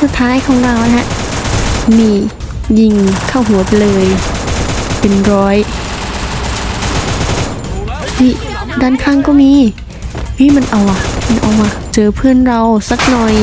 สุดท้ายของเรานะฮะนี่ยิงเข้าหัวไปเลย เป็นร้อยนี่ด้านข้างก็มีนี่มันเอาอะมันเอามาเจอเพื่อนเราสักหน่อย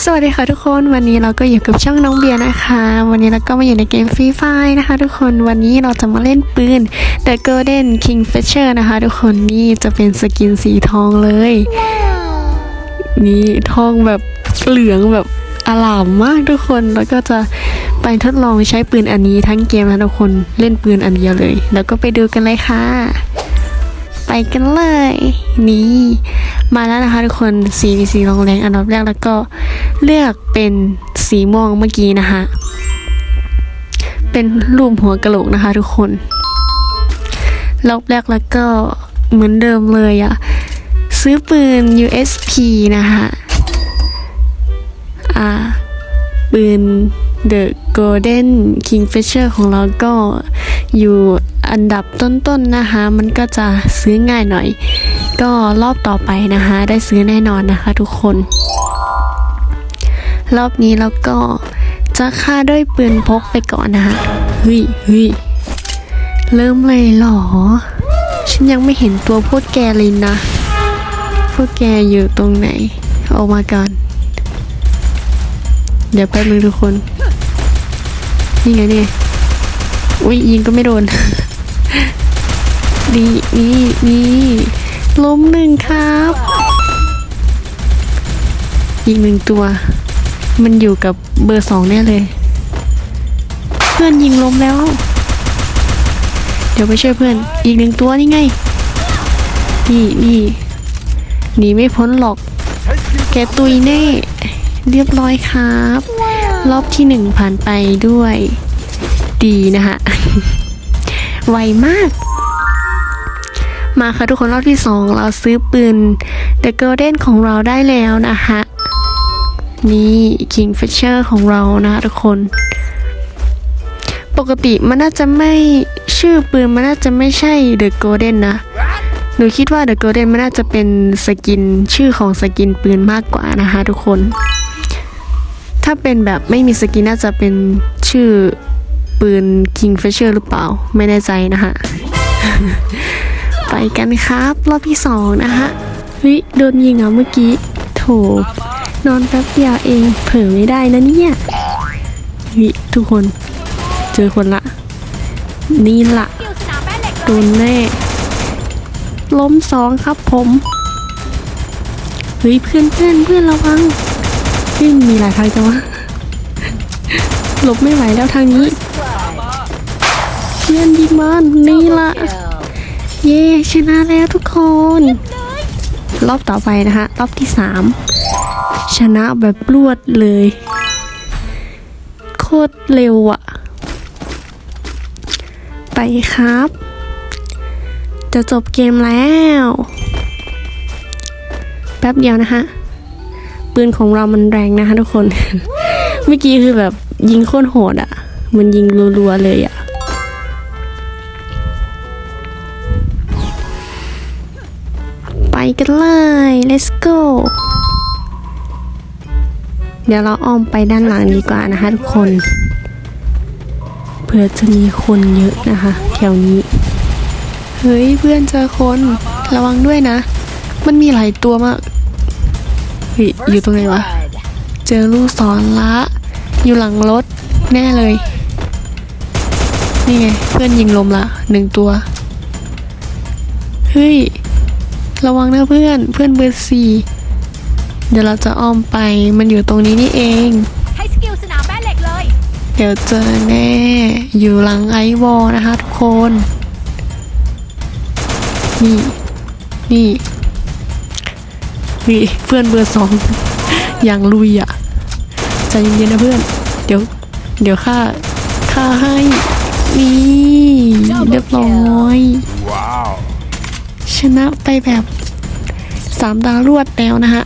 สวัสดีค่ะทุกคนวันนี้เราก็อยู่กับช่องน้องเบียร์นะคะ วันนี้เราก็มาอยู่ในเกมฟรีไฟนะคะทุกคนวันนี้เราจะมาเล่นปืน The Golden Kingfisher นะคะ ทุกคนนี่จะเป็นสกินสีทองเลย นี่ทองแบบเหลืองแบบอลามมากทุกคนแล้วก็จะไปทดลองใช้ปืนอันนี้ทั้งเกมนะทุกคนเล่นปืนอันเดียวเลย แล้วก็ไปดูกันเลยค่ะ ไปกันเลย นี่ มาแล้วนะคะทุกคน CVC ลองแรงอันดับแรกแล้วก็เลือกเป็นสีม่วงเมื่อกี้นะคะ เป็นรูปหัวกะโหลกนะคะ ทุกคนรอบแรกแล้วก็เหมือนเดิมเลยอะซื้อปืน USP นะคะอ่าปืน The Golden Kingfisher ของเราก็อยู่อันดับต้นๆนนะคะ มันก็จะซื้อง่ายหน่อย ก็รอบต่อไปนะคะ ได้ซื้อแน่นอนนะคะ ทุกคน รอบนี้เราก็จะฆ่าด้วยปืนพกไปก่อนนะคะเฮ้ยเฮ้ยเริ่มเลยหรอ ฉันยังไม่เห็นตัวพวกแกเลยนะ พวกแกอยู่ตรงไหน ออกมาก่อน เดี๋ยวแป๊บนึงทุกคน นี่ไงนี่อุ้ยยิงก็ไม่โดน นี่นี่นี่ ล้มหนึ่งครับ อีกหนึ่งตัว มันอยู่กับเบอร์สองแน่เลย เพื่อนยิงล้มแล้ว เดี๋ยวไปช่วยเพื่อน อีกหนึ่งตัวนี่ไง นี่นี่หนีไม่พ้นหรอก แกตุยแน่ เรียบร้อยครับ รอบที่หนึ่งผ่านไปด้วย ดีนะคะไวมาก มาค่ะทุกคนรอบที่สองเราซื้อปืน The Golden ของเราได้แล้วนะคะนี่ Kingfisher ของเรานะคะทุกคน ปกติมันน่าจะไม่ชื่อปืนมันน่าจะไม่ใช่ The Golden นะหนูคิดว่า The Golden มันน่าจะเป็นสกินชื่อของสกินปืนมากกว่านะคะทุกคน ถ้าเป็นแบบไม่มีสกินน่าจะเป็นชื่อปืน Kingfisher หรือเปล่า ไม่แน่ใจนะคะ ไปกันครับ รอบที่สองนะคะเฮ้ยโดนยิงอะเมื่อกี้ โถ นอนแป๊บเดียวเองเผลอไม่ได้นะเนี่ยเฮ้ยทุกคน เจอคนละ นี่ละโดนแน่ ล้มสองครับผม เฮ้ยเพื่อนเพื่อนเพื่อนระวังเฮ้ยมีหลายทางจังวะหลบไม่ไหวแล้วทางนี้ เพื่อนยิงมันนี่ละ เย้ชนะแล้วทุกคน รอบต่อไปนะคะ รอบที่สามชนะแบบรวดเลย โคตรเร็วอะไปครับ จะจบเกมแล้ว แป๊บเดียวนะคะ ปืนของเรามันแรงนะคะทุกคน เมื่อกี้คือแบบยิงโคตรโหดอะมันยิงรัวๆเลยอะ กันเลย let's go เดี๋ยวเราอ้อมไปด้านหลังดีกว่านะคะทุกคน เพื่อจะมีคนเยอะนะคะแถวนี้ เฮ้ยเพื่อนเจอคนระวังด้วยนะ มันมีหลายตัวมากเฮ้ยอยู่ตรงไหนวะ เจอลูกศรละ อยู่หลังรถแน่เลย นี่ไงเพื่อนยิงลมละหนึ่งตัว เฮ้ย ระวังนะเพื่อน เพื่อนเบอร์สี่เดี๋ยวเราจะอ้อมไป มันอยู่ตรงนี้นี่เอง ให้สกิลสนามแม่เหล็กเลย เดี๋ยวเจอแน่ อยู่หลังไอวอลนะคะทุกคน นี่ นี่นี่เพื่อนเบอร์สอง อย่างลุยอะ ใจเย็นๆนะเพื่อน เดี๋ยว เดี๋ยวข้า ข้าให้ นี่ เรียบร้อย ชนะไปแบบสามดาวรวดแล้วนะฮะ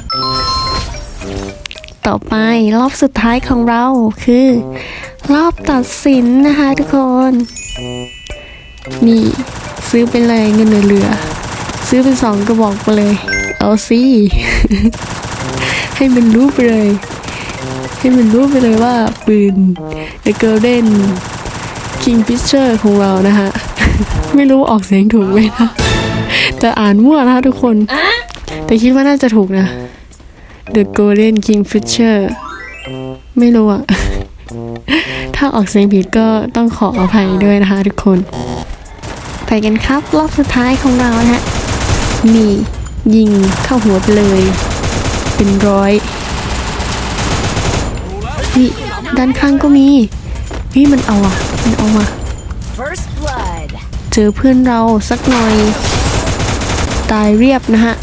ต่อไปรอบสุดท้ายของเราคือ รอบตัดสินนะคะทุกคน นี่ซื้อไปเลยเงินเหลือ ซื้อเป็นสองกระบอกไปเลย เอาสิให้มันรู้ไปเลย ให้มันรู้ไปเลยว่าปืน The Golden Kingfisher ของเรานะคะไม่รู้ออกเสียงถูกไหมนะ แต่อ่านมั่วนะคะทุกคน แต่คิดว่าน่าจะถูกนะ The Golden Kingfisher ไม่รู้อะถ้าออกเสียงผิดก็ต้องขออภัยด้วยนะคะทุกคน ไปกันครับ รอบสุดท้ายของเรานะฮะนี่ยิงเข้าหัวไปเลย เป็นร้อยนี่ด้านข้างก็มีนี่มันเอาอะมันเอามา First blood เจอเพื่อนเราสักหน่อยตายเรียบนะฮะ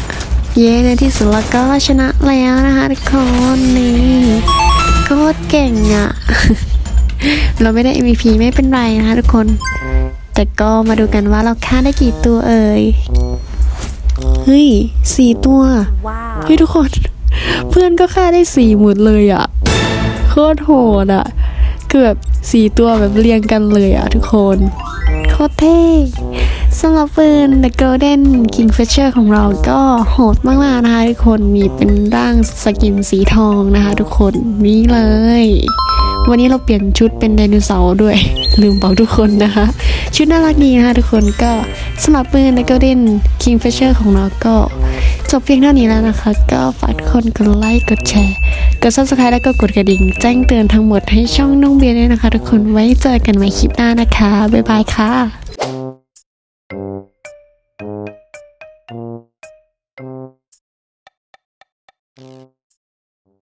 เย้ในที่สุดแล้วก็ชนะแล้วนะคะทุกคนนี่โคตรเก่งอะ่ะ เราไม่ได้ MVP ไม่เป็นไรนะคะทุกคน แต่ก็มาดูกันว่าเราฆ่าได้กี่ตัวเอ่ย เฮ้ยสี่ตัวว้าวเฮ้ยทุกคน เพื่อนก็ฆ่าได้สี่หมดเลยอะ่ะ โคตรโหดอะ่ะคือแบบสี่ตัวแบบเรียงกันเลยอะ่ะทุกคน โคตรเท่ สำหรับปืน The Golden Kingfisher ของเราก็โหดมากๆนะคะทุกคนมีเป็นร่างสกินสีทองนะคะทุกคนนี่เลย วันนี้เราเปลี่ยนชุดเป็นไดโนเสาร์ด้วย ลืมบอกทุกคนนะคะ ชุดน่ารักดีนะคะทุกคนก็สำหรับปืน The Golden Kingfisher ของเราก็จบเพียงเท่านี้แล้วนะคะ ก็ฝากทุกคนกดไลค์กดแชร์กด subscribe แล้วก็กดกระดิ่ง แจ้งเตือนทั้งหมดให้ช่องน้องเบียร์ด้วยนะคะ ทุกคนไว้เจอกันใหม่คลิปหน้านะคะ บ๊ายบายค่ะ